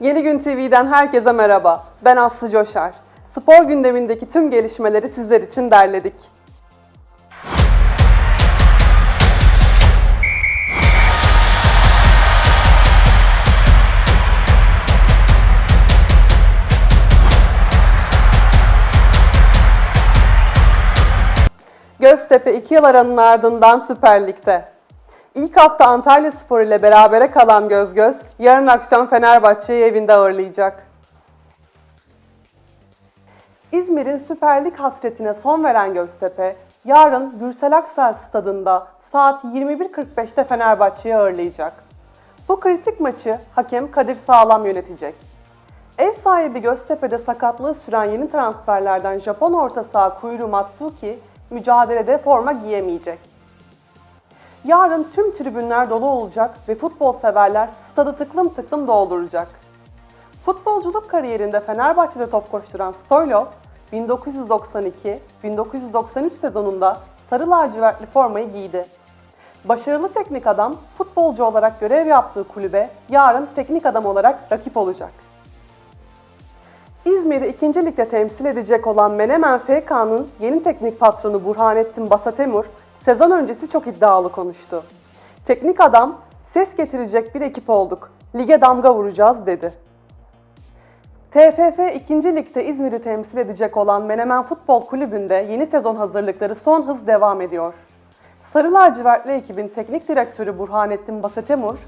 Yeni Gün TV'den herkese merhaba. Ben Aslı Coşar. Spor gündemindeki tüm gelişmeleri sizler için derledik. Göztepe 2 yıl aranın ardından Süper Lig'de. İlk hafta Antalya Spor ile berabere kalan Göz Göz, yarın akşam Fenerbahçe'yi evinde ağırlayacak. İzmir'in Süper Lig hasretine son veren Göztepe, yarın Gürsel Aksel stadında saat 21.45'te Fenerbahçe'yi ağırlayacak. Bu kritik maçı hakem Kadir Sağlam yönetecek. Ev sahibi Göztepe'de sakatlığı süren yeni transferlerden Japon orta saha Kuyru Matsuki mücadelede forma giyemeyecek. Yarın tüm tribünler dolu olacak ve futbol severler stadı tıklım tıklım dolduracak. Futbolculuk kariyerinde Fenerbahçe'de top koşturan Stoylov, 1992-1993 sezonunda sarı lacivertli formayı giydi. Başarılı teknik adam futbolcu olarak görev yaptığı kulübe yarın teknik adam olarak rakip olacak. İzmir'i 2. Lig'de temsil edecek olan Menemen FK'nın yeni teknik patronu Burhanettin Basatemur, sezon öncesi çok iddialı konuştu. Teknik adam, ses getirecek bir ekip olduk, lige damga vuracağız dedi. TFF 2. Lig'de İzmir'i temsil edecek olan Menemen Futbol Kulübü'nde yeni sezon hazırlıkları son hız devam ediyor. Sarı lacivertli ekibin teknik direktörü Burhanettin Basatemur,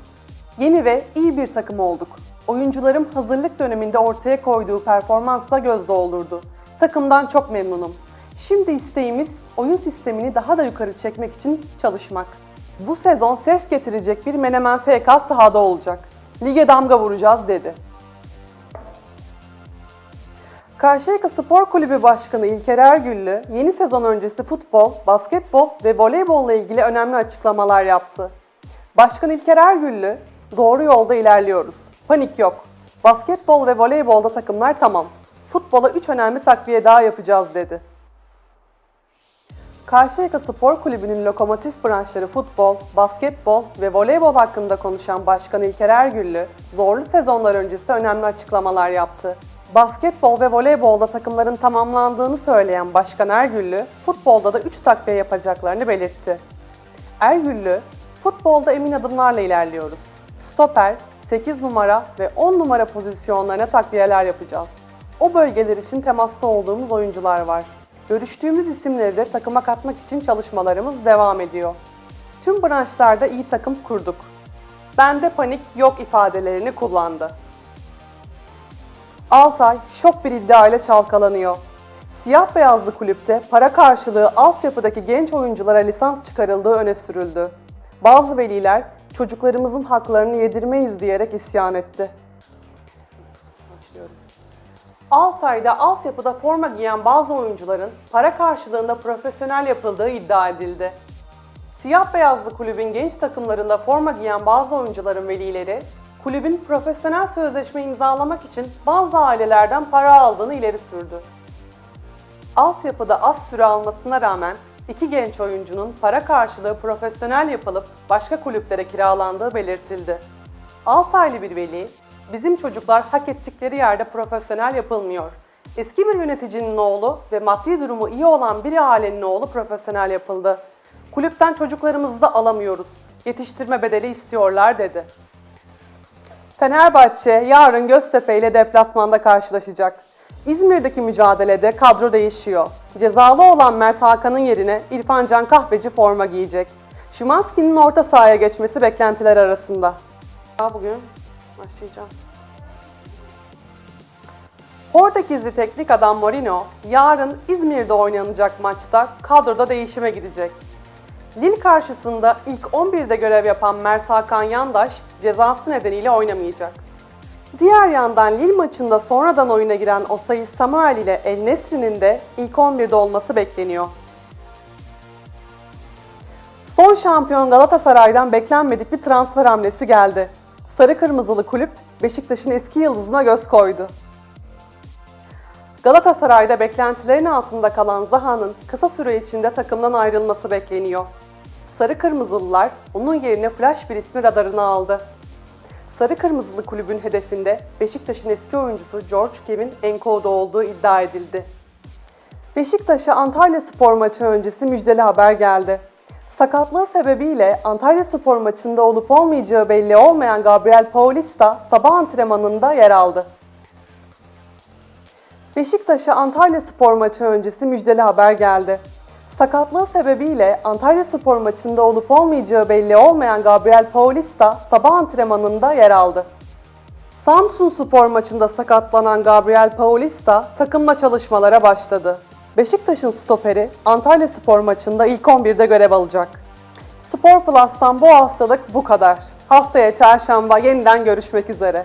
Yeni ve iyi bir takım olduk. Oyuncularım hazırlık döneminde ortaya koyduğu performansla göz doldurdu. Takımdan çok memnunum. Şimdi isteğimiz oyun sistemini daha da yukarı çekmek için çalışmak. Bu sezon ses getirecek bir Menemen FK sahada olacak. Lige damga vuracağız dedi. Karşıyaka Spor Kulübü Başkanı İlker Ergüllü, yeni sezon öncesi futbol, basketbol ve voleybolla ilgili önemli açıklamalar yaptı. Başkan İlker Ergüllü, doğru yolda ilerliyoruz. Panik yok. Basketbol ve voleybolda takımlar tamam. Futbola 3 önemli takviye daha yapacağız dedi. Karşıyaka Spor Kulübü'nün lokomotif branşları futbol, basketbol ve voleybol hakkında konuşan Başkan İlker Ergüllü, zorlu sezonlar öncesi önemli açıklamalar yaptı. Basketbol ve voleybolda takımların tamamlandığını söyleyen Başkan Ergüllü, futbolda da 3 takviye yapacaklarını belirtti. Ergüllü, futbolda emin adımlarla ilerliyoruz. Stoper, 8 numara ve 10 numara pozisyonlarına takviyeler yapacağız. O bölgeler için temasta olduğumuz oyuncular var. Görüştüğümüz isimleri de takıma katmak için çalışmalarımız devam ediyor. Tüm branşlarda iyi takım kurduk. Bende panik yok ifadelerini kullandı. Altay şok bir iddia ile çalkalanıyor. Siyah beyazlı kulüpte para karşılığı altyapıdaki genç oyunculara lisans çıkarıldığı öne sürüldü. Bazı veliler çocuklarımızın haklarını yedirmeyiz diyerek isyan etti. Başlıyorum. Altay'da altyapıda forma giyen bazı oyuncuların para karşılığında profesyonel yapıldığı iddia edildi. Siyah beyazlı kulübün genç takımlarında forma giyen bazı oyuncuların velileri, kulübün profesyonel sözleşme imzalamak için bazı ailelerden para aldığını ileri sürdü. Altyapıda az süre almasına rağmen iki genç oyuncunun para karşılığı profesyonel yapılıp başka kulüplere kiralandığı belirtildi. Altaylı bir veli, bizim çocuklar hak ettikleri yerde profesyonel yapılmıyor. Eski bir yöneticinin oğlu ve maddi durumu iyi olan bir ailenin oğlu profesyonel yapıldı. Kulüpten çocuklarımızı da alamıyoruz. Yetiştirme bedeli istiyorlar dedi. Fenerbahçe yarın Göztepe ile deplasmanda karşılaşacak. İzmir'deki mücadelede kadro değişiyor. Cezalı olan Mert Hakan'ın yerine İrfan Can Kahveci forma giyecek. Şimanski'nin orta sahaya geçmesi beklentiler arasında. Bugün başlayacağım. Portekizli teknik adam Mourinho, yarın İzmir'de oynanacak maçta kadroda değişime gidecek. Lille karşısında ilk 11'de görev yapan Mert Hakan Yandaş cezası nedeniyle oynamayacak. Diğer yandan Lille maçında sonradan oyuna giren Osayi Samuel ile El Nesri'nin de ilk 11'de olması bekleniyor. Son şampiyon Galatasaray'dan beklenmedik bir transfer hamlesi geldi. Sarı Kırmızılı kulüp Beşiktaş'ın eski yıldızına göz koydu. Galatasaray'da beklentilerin altında kalan Zaha'nın kısa süre içinde takımdan ayrılması bekleniyor. Sarı Kırmızılılar onun yerine flash bir ismi radarına aldı. Sarı Kırmızılı kulübün hedefinde Beşiktaş'ın eski oyuncusu George Kevin Enkodu olduğu iddia edildi. Beşiktaş'a Antalya Spor maçı öncesi müjdeli haber geldi. Sakatlığı sebebiyle Antalya Spor maçında olup olmayacağı belli olmayan Gabriel Paulista sabah antrenmanında yer aldı. Beşiktaş'a Antalya Spor maçı öncesi müjdeli haber geldi. Sakatlığı sebebiyle Antalya Spor maçında olup olmayacağı belli olmayan Gabriel Paulista sabah antrenmanında yer aldı. Samsun Spor maçında sakatlanan Gabriel Paulista takımla çalışmalara başladı. Beşiktaş'ın stoperi Antalya Spor maçında ilk 11'de görev alacak. Spor Plus'tan bu haftalık bu kadar. Haftaya çarşamba yeniden görüşmek üzere.